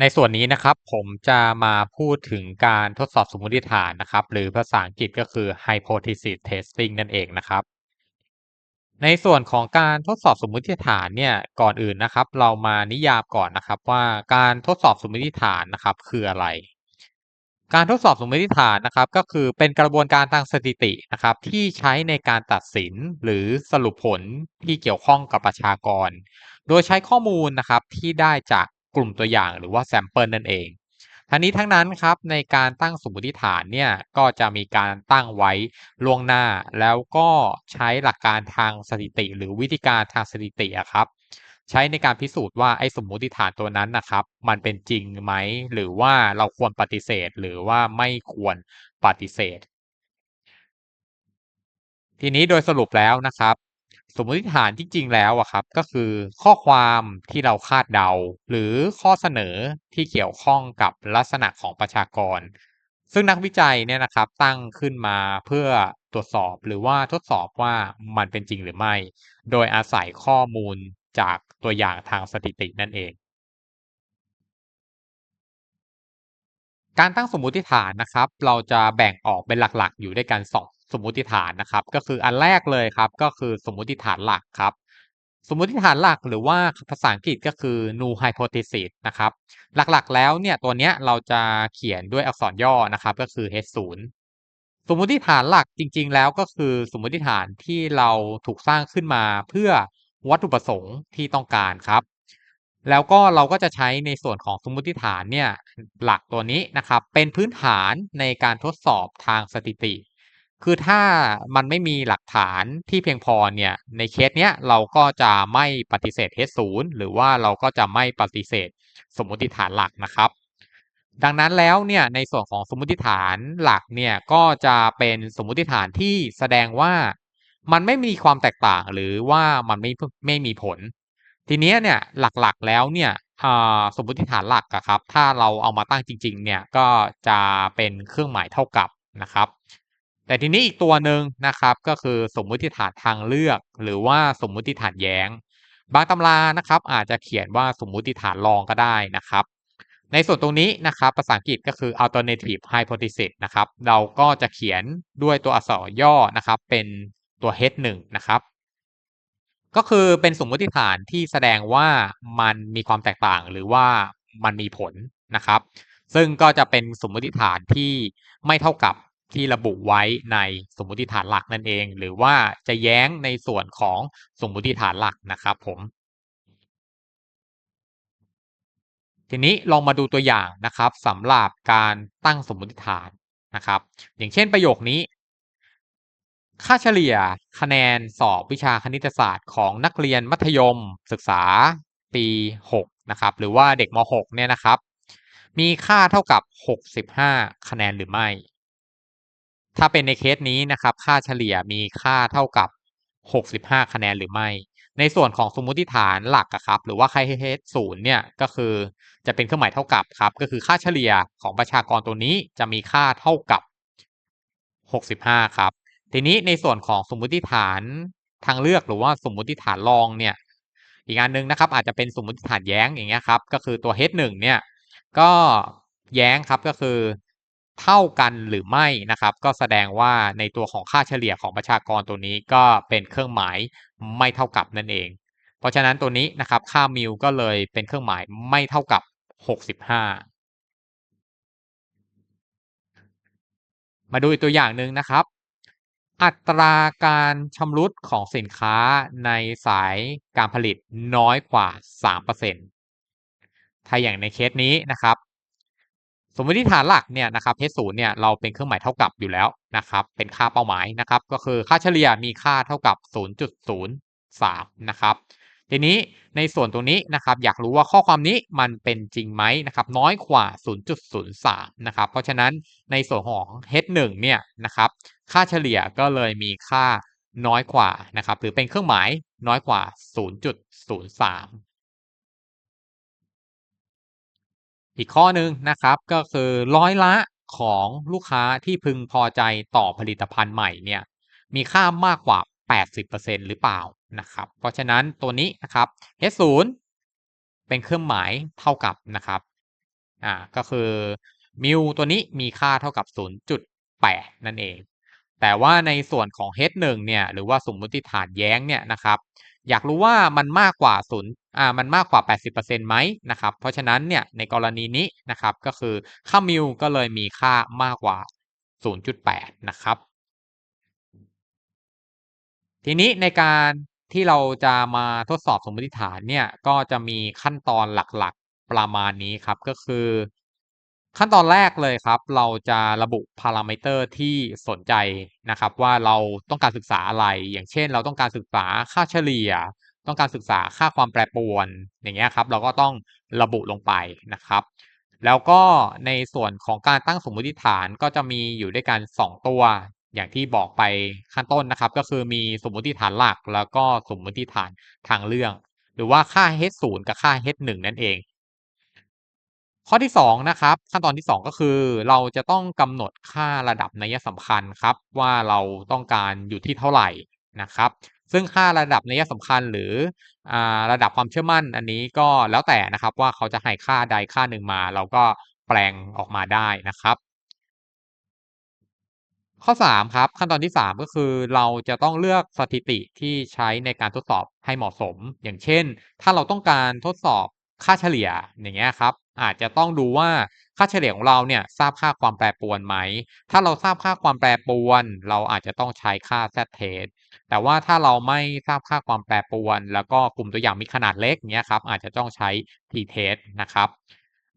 ในส่วนนี้นะครับผมจะมาพูดถึงการทดสอบสมมติฐานนะครับ หรือภาษาอังกฤษก็คือ hypothesis testing นั่นเองนะครับ ในส่วนของการทดสอบสมมติฐานเนี่ยก่อนอื่นนะครับ เรามานิยามก่อนนะครับว่าการทดสอบสมมติฐานนะครับคืออะไร การทดสอบสมมติฐานนะครับ ก็คือเป็นกระบวนการทางสถิตินะครับ ที่ใช้ในการตัดสินหรือสรุปผลที่เกี่ยวข้องกับประชากร โดยใช้ข้อมูลนะครับที่ได้จาก กลุ่มตัวอย่างหรือว่าแซมเปิลนั่นเอง ทั้งนี้ทั้งนั้นครับในการตั้งสมมติฐานเนี่ยก็จะมีการตั้งไว้ล่วงหน้า แล้วก็ใช้หลักการทางสถิติ หรือวิธีการทางสถิติครับใช้ในการพิสูจน์ว่าไอ้สมมุติฐานตัวนั้นนะครับ มันเป็นจริงไหม หรือว่าเราควรปฏิเสธ หรือว่าไม่ควรปฏิเสธ ทีนี้โดยสรุปแล้วนะครับ สมมติฐานจริงๆแล้วอะครับก็คือข้อความที่เราคาดเดา หรือข้อเสนอที่เกี่ยวข้องกับลักษณะของประชากร ซึ่งนักวิจัยเนี่ยนะครับตั้งขึ้นมาเพื่อตรวจสอบหรือว่าทดสอบว่ามันเป็นจริงหรือไม่ โดยอาศัยข้อมูลจากตัวอย่างทางสถิตินั่นเอง การตั้งสมมุติฐานนะครับ เราจะแบ่งออกเป็นหลักๆ อยู่ด้วยกัน 2 สมมุติฐานนะครับ ก็คืออันแรกเลยครับ ก็คือสมมุติฐานหลักครับ สมมุติฐานหลักหรือว่าภาษาอังกฤษก็คือ null hypothesis นะครับ หลักๆ แล้วเนี่ยตัวเนี้ยเราจะเขียนด้วยอักษรย่อนะครับ ก็คือ h0 สมมุติฐานหลักจริง ๆ แล้วก็คือสมมุติฐานที่เราถูกสร้างขึ้นมาเพื่อวัตถุประสงค์ที่ต้องการครับ แล้วก็เราก็จะใช้ในส่วนของสมมติฐานเนี่ยหลักตัวนี้นะครับ เป็นพื้นฐานในการทดสอบทางสถิติ คือถ้ามันไม่มีหลักฐานที่เพียงพอเนี่ยในเคสเนี้ยเราก็จะไม่ปฏิเสธ H0 หรือว่าเราก็จะไม่ปฏิเสธสมมติฐานหลักนะครับ ดังนั้นแล้วเนี่ยในส่วนของสมมติฐานหลักเนี่ยก็จะเป็นสมมติฐานที่แสดงว่ามันไม่มีความแตกต่างหรือว่ามันไม่ไม่มีผล ทีนี้เนี่ยหลักๆแล้วเนี่ยสมมติฐานหลักอะครับ ถ้าเราเอามาตั้งจริงๆเนี่ยก็จะเป็นเครื่องหมายเท่ากับนะครับ แต่ทีนี้อีกตัวหนึ่งนะครับก็คือสมมุติฐานทางเลือก หรือว่าสมมุติฐานแย้ง บางตำรานะครับ อาจจะเขียนว่าสมมุติฐานรองก็ได้นะครับ ในส่วนตรงนี้นะครับภาษาอังกฤษก็คือ alternative hypothesis นะครับ เราก็จะเขียนด้วยตัวอักษรย่อนะครับ เป็นตัว h1 นะครับ ก็คือเป็นสมมติฐานที่แสดงว่ามันมีความแตกต่างหรือว่ามันมีผลนะครับ ซึ่งก็จะเป็นสมมติฐานที่ไม่เท่ากับที่ระบุไว้ในสมมติฐานหลักนั่นเอง หรือว่าจะแย้งในส่วนของสมมติฐานหลักนะครับผม ทีนี้ลองมาดูตัวอย่างนะครับสำหรับการตั้งสมมติฐานนะครับ อย่างเช่นประโยคนี้ ค่าเฉลี่ยคะแนนสอบวิชาคณิตศาสตร์ของนักเรียนมัธยมศึกษาปี 6 นะครับ หรือว่าเด็กม 6 เนี่ยนะครับ มีค่าเท่ากับ 65 คะแนนหรือไม่ ถ้าเป็นในเคสนี้นะครับ ค่าเฉลี่ยมีค่าเท่ากับ 65 คะแนนหรือไม่ ในส่วนของสมมติฐานหลักครับ หรือว่าค่าเฮดศูนย์เนี่ยก็คือจะเป็นเครื่องหมายเท่ากับครับ ก็คือค่าเฉลี่ยของประชากรตัวนี้จะมีค่าเท่ากับ 65 ครับ ทีนี้ในส่วนของสมมุติฐานทางเลือกหรือว่าสมมุติฐานรองเนี่ยอีกอันนึงนะครับอาจจะเป็นสมมุติฐานแย้งอย่างเงี้ยครับก็คือตัว h1 เนี่ยก็แย้งครับก็คือเท่ากันหรือไม่นะครับ ก็แสดงว่าในตัวของค่าเฉลี่ยของประชากรตัวนี้ก็เป็นเครื่องหมายไม่เท่ากับนั่นเอง เพราะฉะนั้นตัวนี้นะครับค่ามิวก็เลยเป็นเครื่องหมายไม่เท่ากับ 65 มาดูอีกตัวอย่างหนึ่งนะครับ อัตราการชำรุดของสินค้าในสายการผลิตน้อยกว่า 3%ถ้าอย่างในเคสนี้นะครับ สมมติฐานหลักเนี่ยนะครับ H0 เนี่ยเราเป็นเครื่องหมายเท่ากับอยู่แล้วนะครับ เป็นค่าเป้าหมายนะครับ ก็คือค่าเฉลี่ยมีค่าเท่ากับ 0.03 นะครับ ทีนี้ในส่วนตรงนี้นะครับอยากรู้ว่าข้อความนี้มันเป็นจริงไหมนะครับน้อยกว่า 0.03 นะครับเพราะฉะนั้นในส่วนของ H1 เนี่ยนะครับค่าเฉลี่ยก็เลยมีค่าน้อยกว่านะครับหรือเป็นเครื่องหมายน้อยกว่า 0.03อีกข้อหนึ่งนะครับก็คือร้อยละของลูกค้าที่พึงพอใจต่อผลิตภัณฑ์ใหม่เนี่ยมีค่ามากกว่า 80%หรือเปล่านะครับ เพราะฉะนั้นตัวนี้นะครับ H0 เป็นเครื่องหมายเท่ากับนะครับอ่าก็คือมิวตัวนี้มีค่าเท่ากับ 0.8 นั่นเอง แต่ว่าในส่วนของ h1 เนี่ยหรือว่าสมมติฐานแย้งเนี่ยนะครับ อยากรู้ว่ามันมากกว่า0อ่ามันมากกว่า 80%ไหมนะครับ เพราะฉะนั้นเนี่ยในกรณีนี้นะครับก็คือค่ามิวก็เลยมีค่ามากกว่า 0.8 นะครับ ทีนี้ในการที่เราจะมาทดสอบสมมติฐานเนี่ยก็จะมีขั้นตอนหลักๆประมาณนี้ครับก็คือ ขั้นตอนแรกเลยครับ เราจะระบุพารามิเตอร์ที่สนใจนะครับ ว่าเราต้องการศึกษาอะไร อย่างเช่น เราต้องการศึกษาค่าเฉลี่ย ต้องการศึกษาค่าความแปรปรวนอย่างเงี้ยครับ เราก็ต้องระบุลงไปนะครับ แล้วก็ในส่วนของการตั้งสมมติฐานก็จะมีอยู่ด้วยกัน 2 ตัว อย่างที่บอกไปขั้นต้นนะครับ ก็คือมีสมมติฐานหลักแล้วก็สมมติฐานทางเลือกหรือว่าค่า h 0กับค่า h 1นั่นเอง ข้อที่2นะครับขั้นตอนที่ 2 ก็คือ เราจะต้องกำหนดค่าระดับนัยสำคัญครับ ว่าเราต้องการอยู่ที่เท่าไหร่นะครับ ซึ่งค่าระดับนัยสำคัญหรืออระดับความเชื่อมั่นอันนี้ก็แล้วแต่นะครับว่าเขาจะให้ค่าใดค่าหนึ่งมา เราก็แปลงออกมาได้นะครับ ข้อ 3 ครับ ขั้นตอนที่ 3 ก็คือเราจะต้องเลือกสถิติที่ใช้ในการทดสอบให้เหมาะสม อย่างเช่น ถ้าเราต้องการทดสอบค่าเฉลี่ยอย่างเงี้ยครับ อาจจะต้องดูว่าค่าเฉลี่ยของเราเนี่ยทราบค่าความแปรปรวนไหม ถ้าเราทราบค่าความแปรปรวน เราอาจจะต้องใช้ค่า z test แต่ว่าถ้าเราไม่ทราบค่าความแปรปรวน แล้วก็กลุ่มตัวอย่างมีขนาดเล็กเงี้ยครับอาจจะต้องใช้ t test นะครับ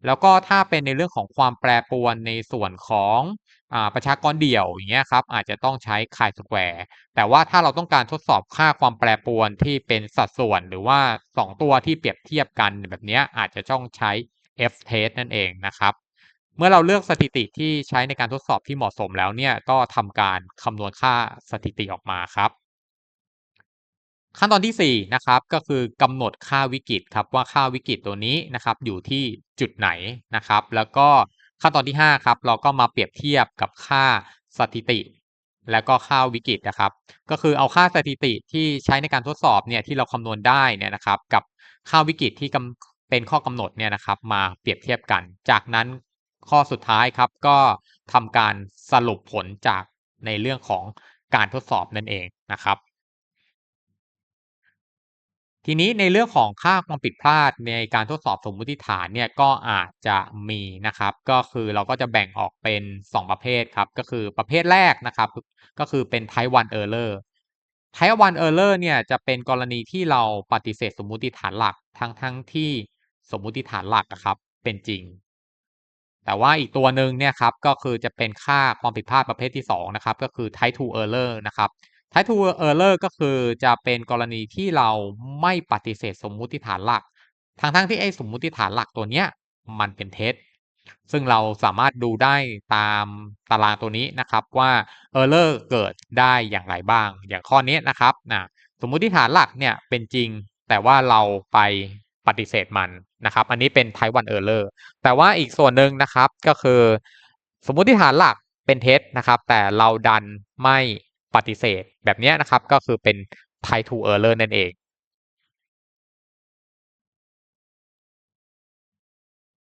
แล้วก็ถ้าเป็นในเรื่องของความแปรปรวนในส่วนของประชากรเดี่ยวอย่างเงี้ยครับอาจจะต้องใช้ chi square แต่ว่าถ้าเราต้องการทดสอบค่าความแปรปรวนที่เป็นสัดส่วนหรือว่า 2 ตัวที่เปรียบเทียบกันแบบนี้อาจจะต้องใช้ f test นั่นเองนะครับ เมื่อเราเลือกสถิติที่ใช้ในการทดสอบที่เหมาะสมแล้วเนี่ยก็ทำการคำนวณค่าสถิติออกมาครับ ขั้นตอนที่4นะครับก็คือกำหนดค่าวิกฤตครับว่าค่าวิกฤตตัวนี้นะครับอยู่ที่จุดไหนนะครับ แล้วก็ขั้นตอนที่5ครับเราก็มาเปรียบเทียบกับค่าสถิติ แล้วก็ค่าวิกฤตนะครับ ก็คือเอาค่าสถิติที่ใช้ในการทดสอบเนี่ยที่เราคำนวณได้เนี่ยนะครับ กับค่าวิกฤตที่เป็นข้อกำหนดเนี่ยนะครับ มาเปรียบเทียบกัน จากนั้นข้อสุดท้ายครับก็ทำการสรุปผลจากในเรื่องของการทดสอบนั่นเองนะครับ ทีนี้ในเรื่องของค่าความผิดพลาดในการทดสอบสมมุติฐานเนี่ยก็อาจจะมีนะครับ ก็คือเราก็จะแบ่งออกเป็น 2 ประเภทครับ ก็คือประเภทแรกนะครับ ก็คือเป็น type 1 error type 1 error เนี่ยจะเป็นกรณีที่เราปฏิเสธสมมุติฐานหลักทั้งทั้งที่สมมุติฐานหลักนะครับเป็นจริง แต่ว่าอีกตัวหนึ่งเนี่ยครับก็คือจะเป็นค่าความผิดพลาดประเภทที่2นะครับก็คือ type 2 error นะครับ type 2 error ก็คือจะเป็นกรณีที่เราไม่ปฏิเสธสมมุติฐานหลัก ทั้งๆทที่ไอ้สมมุติฐานหลักตัวเนี้ยมันเป็นเท็จซึ่งเราสามารถดูได้ตามตารางตัวนี้นะครับว่า error เกิดได้อย่างไรบ้าง อย่างข้อนี้นะครับนะสมมุติฐานหลักเนี่ยเป็นจริง แต่ว่าเราไปปฏิเสธมันนะครับ อันนี้เป็น type 1 error แต่ว่าอีกส่วนหนึ่งนะครับก็คือ สมมุติฐานหลักเป็นเท็จนะครับ แต่เราดันไม่ ปฏิเสธแบบนี้นะครับก็คือเป็น type 2 error นั่นเอง